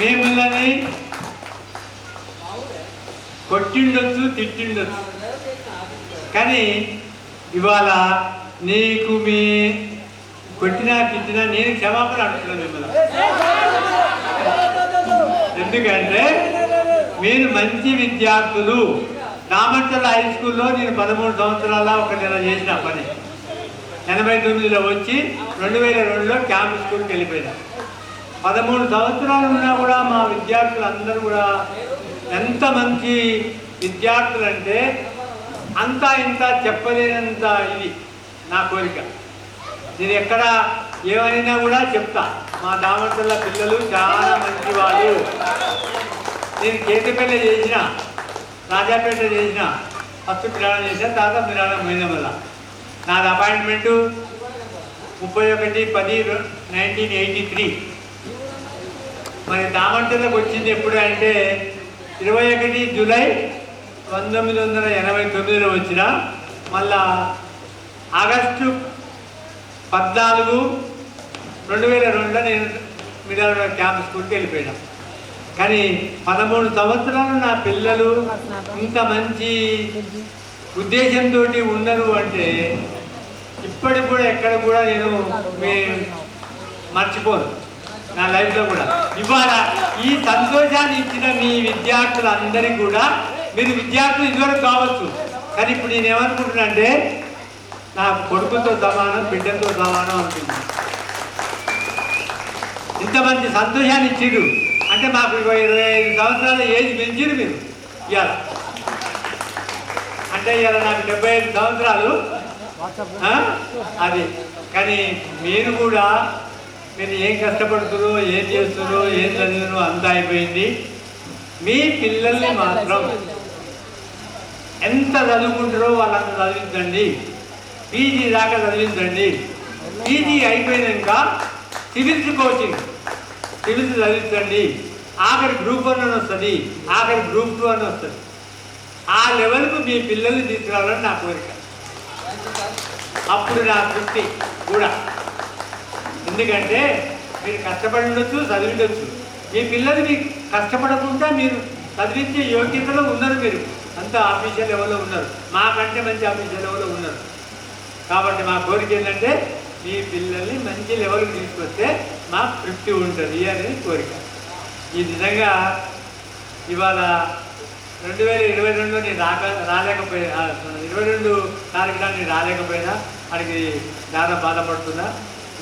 మిమ్మల్ని కొట్టిండొచ్చు తిట్టిండొచ్చు. కానీ ఇవాళ నీకు మీ కొట్టినా తిట్టినా నేను క్షమాపణ అడుగుతున్నాను మిమ్మల్ని. ఎందుకంటే మీరు మంచి విద్యార్థులు. రామచంద్ర హై స్కూల్లో నేను పదమూడు సంవత్సరాల ఒక నెల చేసిన పని. ఎనభై తొమ్మిదిలో వచ్చి రెండు వేల రెండులో క్యాంప్ స్కూల్కి వెళ్ళిపోయినా. పదమూడు సంవత్సరాలు ఉన్నా కూడా మా విద్యార్థులు అందరూ కూడా ఎంత మంచి విద్యార్థులు అంటే అంతా ఇంత చెప్పలేనంత ఇది నా కోరిక. నేను ఎక్కడ ఏమైనా కూడా చెప్తా. మా దామర్తల పిల్లలు చాలా మంచి వాళ్ళు నేను కేతిపల్లి చేసిన రాజాపేట చేసిన ఫస్ట్ ప్రయాణం చేసిన తర్వాత ప్రయాణం పోయిన వల్ల నాది అపాయింట్మెంటు ముప్పై ఒకటి పది నైన్టీన్ ఎయిటీ త్రీ మరి దామంతలకు వచ్చింది ఎప్పుడు అంటే ఇరవై ఒకటి జూలై పంతొమ్మిది వందల ఎనభై తొమ్మిదిలో వచ్చిన. మళ్ళా ఆగస్టు పద్నాలుగు రెండు వేల రెండులో నేను మిడల్ క్యాంప్ స్కూల్కి వెళ్ళిపోయినా. కానీ పదమూడు సంవత్సరాలు నా పిల్లలు ఇంత మంచి ఉద్దేశంతో ఉన్నారు అంటే ఇప్పటికి కూడా ఎక్కడ కూడా నేను మీ మర్చిపోను. నా లైఫ్లో కూడా. ఇవాళ ఈ సంతోషాన్ని ఇచ్చిన మీ విద్యార్థులందరికీ కూడా మీరు విద్యార్థులు ఇదివరకు కావచ్చు. కానీ ఇప్పుడు నేను ఏమనుకుంటున్నా అంటే నా కొడుకుతో సమానం బిడ్డతో సమానం అనుకుంటున్నాను ఇంత మంచి సంతోషాన్ని ఇచ్చిరు అంటే మాకు ఇరవై ఇరవై ఐదు సంవత్సరాల ఏజ్ పెంచిరు మీరు. ఇవాళ. అంటే ఇవాళ నాకు డెబ్బై ఐదు సంవత్సరాలు. అది. కానీ మీరు కూడా మీరు ఏం కష్టపడుతురో ఏం చేస్తురో ఏం చదివినో అంతా అయిపోయింది. మీ పిల్లల్ని మాత్రం ఎంత చదువుకుంటారో వాళ్ళంత చదివించండి. పీజీ దాకా చదివించండి. పీజీ అయిపోయినాక సివిల్స్ కోచింగ్. సివిల్స్ చదివించండి. ఆఖరి గ్రూప్ వన్ అని వస్తుంది. ఆఖరి గ్రూప్ టూ అని వస్తుంది. ఆ లెవెల్కు మీ పిల్లల్ని తీసుకురావాలని నా కోరిక. అప్పుడు నా తృప్తి కూడా. ఎందుకంటే మీరు కష్టపడవచ్చు చదివించవచ్చు మీ పిల్లలు మీకు కష్టపడకుండా మీరు చదివించే యోగ్యతలో ఉన్నారు మీరు. అంత ఆఫీషియల్ లెవెల్లో ఉన్నారు. మాకంటే మంచి ఆఫీషియల్ లెవెల్లో ఉన్నారు. కాబట్టి మా కోరిక ఏంటంటే మీ పిల్లల్ని మంచి లెవెల్కి తీసుకొస్తే మాకు తృప్తి ఉంటుంది అనేది కోరిక. ఈ నిజంగా ఇవాళ రెండు వేల ఇరవై రెండులో నేను రాక రాలేకపోయినా ఇరవై రెండు తారీఖున నేను రాలేకపోయినా వాడికి నాన్న బాధపడుతున్నా.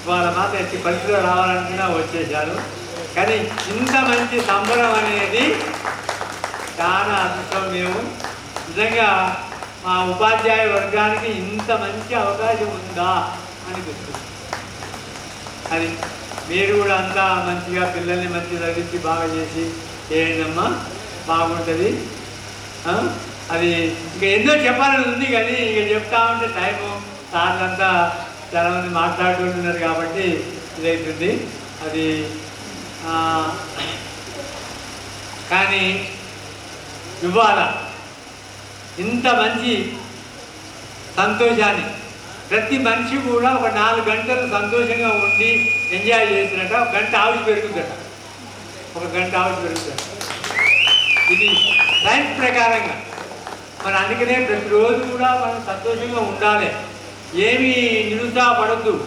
ఇవాళ మాత్రం ఎట్టి పరిస్థితిలో రావాలనుకున్నా వచ్చేసారు కానీ ఇంత మంచి సంబరం అనేది చాలా అదృష్టం మేము. నిజంగా మా ఉపాధ్యాయ వర్గానికి ఇంత మంచి అవకాశం ఉందా అనిపిస్తుంది అది మీరు కూడా అంతా మంచిగా పిల్లల్ని మంచి చదివించి బాగా చేసి చేయండమ్మా బాగుంటుంది. అది ఇంకా ఎన్నో చెప్పాలని ఉంది కానీ ఇక చెప్తా ఉంటే టైము సార్లంతా చాలామంది మాట్లాడుకుంటున్నారు కాబట్టి ఇదవుతుంది అది కానీ ఇవాళ ఇంత మంచి సంతోషాన్ని ప్రతి మనిషి కూడా ఒక నాలుగు గంటలు సంతోషంగా ఉండి ఎంజాయ్ చేసినట్ట ఒక గంట ఆవిరి పెరుగుతుందట. ఒక గంట ఆవిరి పెరుగుతుంది ఇది సైన్స్ ప్రకారంగా. మనం అందుకనే ప్రతిరోజు కూడా మనం సంతోషంగా ఉండాలి. ఏమి నిరుత్సాహపడద్దు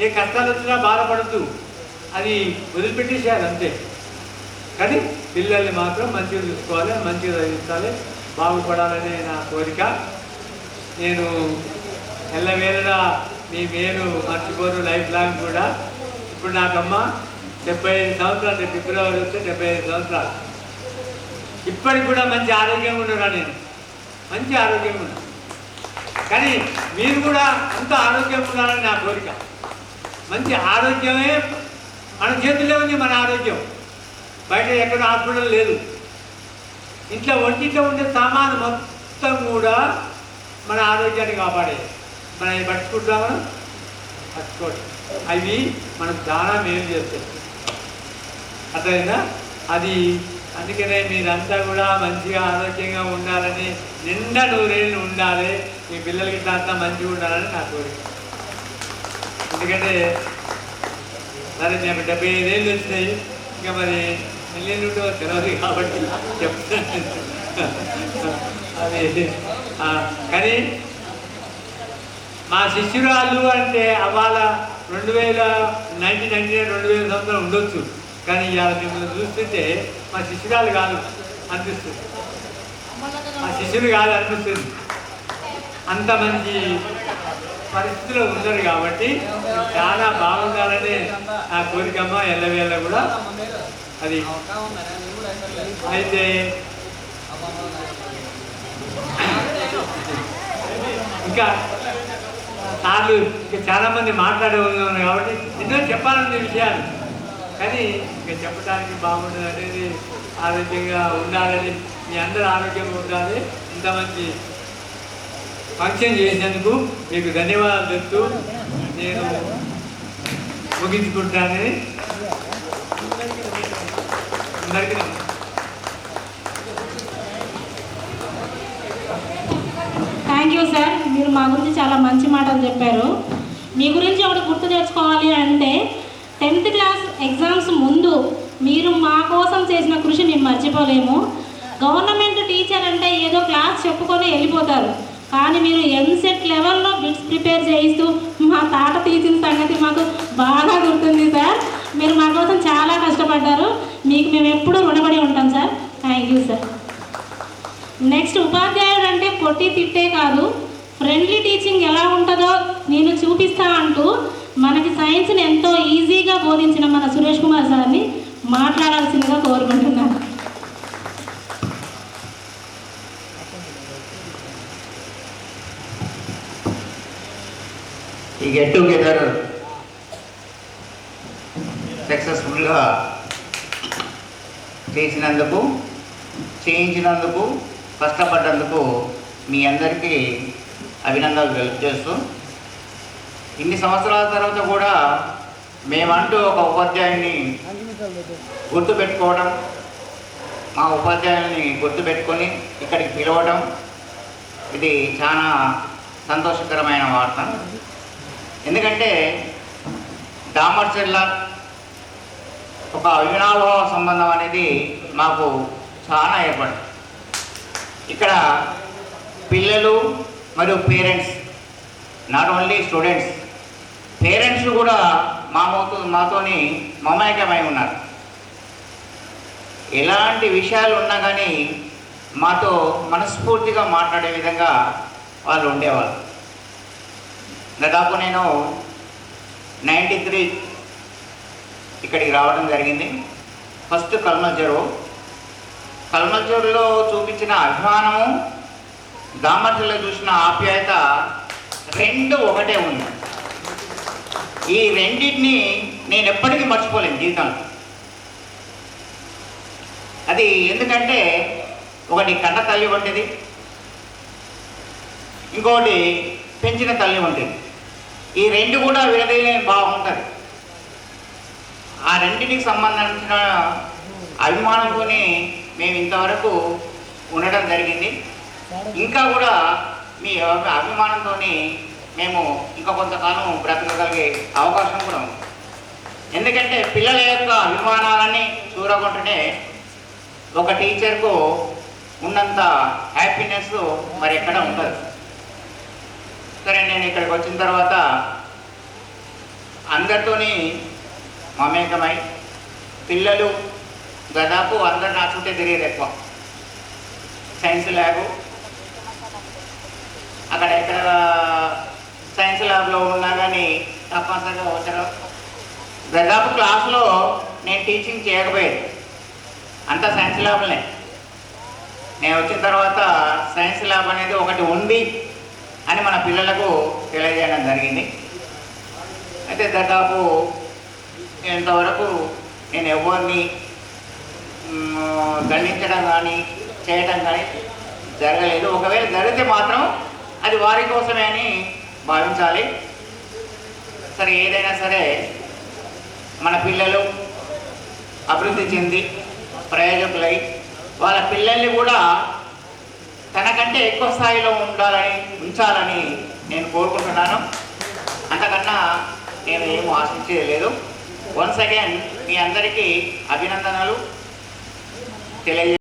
ఏ కష్టాలు వచ్చినా బాధపడద్దు. అది వదిలిపెట్టేసేయాలి అంతే. కానీ పిల్లల్ని మాత్రం మంచిగా చూసుకోవాలి మంచిగా చదివించాలి. బాగుపడాలనే నా కోరిక. నేను ఎల్లవేళలా మీ మేలు మర్చిపోను లైఫ్ లాంగ్ కూడా. ఇప్పుడు నాకమ్మ డెబ్బై ఐదు సంవత్సరాలు ఫిబ్రవరి వస్తే డెబ్బై ఐదు సంవత్సరాలు. ఇప్పటికి కూడా మంచి ఆరోగ్యంగా ఉన్నారా నేను? మంచి ఆరోగ్యంగా ఉన్నా. కానీ మీరు కూడా అంత ఆరోగ్యం ఉండాలని నా కోరిక. మంచి ఆరోగ్యమే మన చేతుల్లో ఉంది మన ఆరోగ్యం. బయట ఎక్కడ హాస్పిటల్ లేదు. ఇంట్లో ఒంటిలో ఉండే సామాను మొత్తం కూడా మన ఆరోగ్యాన్ని కాపాడేది మనం అవి పట్టుకుంటామా పట్టుకోండి. అవి మనం చాలా ఏం చేస్తాయి. అర్థమైందా? అది అందుకనే మీరంతా కూడా మంచిగా ఆరోగ్యంగా ఉండాలని నిండా నూరేళ్ళు ఉండాలి. మీ పిల్లలకి అంతా మంచిగా ఉండాలని నా కోరిక. ఎందుకంటే సరే నేను డెబ్బై ఐదేళ్ళు వచ్చినాయి. ఇంకా మరి ఉంటో తెలియదు కాబట్టి చెప్తాను. అది కానీ మా శిష్యురాలు అంటే అవాళ రెండు వేల నైన్టీన్ నైన్టీ నైన్ రెండు వేల సంవత్సరం ఉండొచ్చు. కానీ ఇవాళ మిమ్మల్ని చూస్తుంటే మా శిష్యురాలు కాదు అనిపిస్తుంది. మా శిష్యుడు కాదు అనిపిస్తుంది. అంత మంచి పరిస్థితిలో ఉన్నారు కాబట్టి చాలా బాగుండాలనే ఆ కోరికమ్మ ఎల్లవేళ కూడా అది. అయితే ఇంకా సార్లు ఇంకా చాలా మంది మాట్లాడే ఉన్నారు కాబట్టి ఎన్నో చెప్పాలనే విషయాలు. కానీ ఇంకా చెప్పడానికి బాగుండదు అనేది ఆరోగ్యంగా ఉండాలని మీ అందరూ ఆరోగ్యంగా ఉండాలి. ఇంత మంచి ఫంక్షన్ చేసినందుకు మీకు ధన్యవాదాలు చెప్తూ నేను ముగించుకుంటానని అందరికీ థ్యాంక్ యూ సార్ మీరు మా గురించి చాలా మంచి మాటలు చెప్పారు. మీ గురించి ఒకటి గుర్తు తెచ్చుకోవాలి అంటే టెన్త్ క్లాస్ ఎగ్జామ్స్ ముందు మీరు మా కోసం చేసిన కృషి మేము మర్చిపోలేము. గవర్నమెంట్ టీచర్ అంటే ఏదో క్లాస్ చెప్పుకొని వెళ్ళిపోతారు. కానీ మీరు ఎంసెట్ లెవెల్లో బిట్స్ ప్రిపేర్ చేయిస్తూ మా తాట తీసిన సంగతి మాకు బాగా గుర్తుంది సార్. మీరు మా కోసం చాలా కష్టపడ్డారు. మీకు మేము ఎప్పుడూ రుణపడి ఉంటాం sir. Thank you sir next ఉపాధ్యాయుడు అంటే కొట్టి తిట్టే కాదు ఫ్రెండ్లీ టీచింగ్ ఎలా ఉంటుందో నేను చూపిస్తా అంటూ మనకి సైన్స్ని ఎంతో ఈజీగా బోధించిన మన సురేష్ కుమార్ సార్ని మాట్లాడాల్సిందిగా కోరుకుంటున్నాను. ఈ గెట్ టుగెదర్ సక్సెస్ఫుల్గా చేసినందుకు చేయించినందుకు కష్టపడ్డందుకు మీ అందరికీ అభినందనలు తెలియజేస్తూ ఇన్ని సంవత్సరాల తర్వాత కూడా మేమంటూ ఒక ఉపాధ్యాయుని గుర్తుపెట్టుకోవడం మా ఉపాధ్యాయుల్ని గుర్తుపెట్టుకొని ఇక్కడికి పిలవడం ఇది చాలా సంతోషకరమైన వార్త. ఎందుకంటే దామర్చెల్ల ఒక అవినాభావ సంబంధం అనేది మాకు చాలా ఏర్పడింది. ఇక్కడ పిల్లలు మరియు parents not only students parents కూడా మా మాతో మాతోని మమేకమై ఉన్నారు. ఎలాంటి విషయాలు ఉన్నా కానీ మాతో మనస్ఫూర్తిగా మాట్లాడే విధంగా వాళ్ళు ఉండేవాళ్ళు. దాదాపు నేను నైంటీ త్రీ ఇక్కడికి రావడం జరిగింది. ఫస్ట్ కల్మల్చూరు చెరువు. చూపించిన అభిమానము దామర్జలో చూసిన ఆప్యాయత రెండు ఒకటే ఉంది. ఈ రెండింటిని నేను ఎప్పటికీ మర్చిపోలేను జీవితంలో. అది ఎందుకంటే ఒకటి కన్న తల్లి వంటిది ఇంకోటి పెంచిన తల్లి వంటిది. ఈ రెండు కూడా విడదీయలేని బాగుంటుంది ఆ రెండింటికి సంబంధించిన అభిమానంతోనే మేము ఇంతవరకు ఉండడం జరిగింది. ఇంకా కూడా మీ అభిమానంతో అభిమానంతోని మేము ఇంకా కొంతకాలం బ్రతకగలిగే అవకాశం కూడా ఉంది. ఎందుకంటే పిల్లల యొక్క అభిమానాలని చూరగొంటూనే ఒక టీచర్కు ఉన్నంత హ్యాపీనెస్ మరి ఎక్కడ ఉండదు. సరే నేను ఇక్కడికి వచ్చిన తర్వాత. అందరితోని మమేకమై పిల్లలు దాదాపు అందరు నా చుట్టే తిరిగేది ఎక్కువ. Science lab. అక్కడ ఎక్కడ సైన్స్ ల్యాబ్లో ఉన్నా కానీ తప్పనిసరిగా వచ్చారు. దాదాపు క్లాస్లో నేను టీచింగ్ చేయకపోయేది. అంతా సైన్స్ ల్యాబ్లే నేను వచ్చిన తర్వాత సైన్స్ ల్యాబ్ అనేది ఒకటి ఉంది అని మన పిల్లలకు తెలియజేయడం జరిగింది. అయితే దాదాపు ఇంతవరకు నేను ఎవరిని దండించడం కానీ చేయటం కానీ జరగలేదు. ఒకవేళ జరిగితే మాత్రం అది వారి కోసమే అని భావించాలి. సరే ఏదైనా సరే మన పిల్లలు అభివృద్ధి చెంది ప్రయోజకులై వాళ్ళ పిల్లల్ని కూడా తనకంటే ఎక్కువ స్థాయిలో ఉండాలని ఉంచాలని నేను కోరుకుంటున్నాను. అంతకన్నా నేను ఏం ఆశించేది లేదు వన్స్ అగైన్ మీ అందరికీ అభినందనలు. తెలియ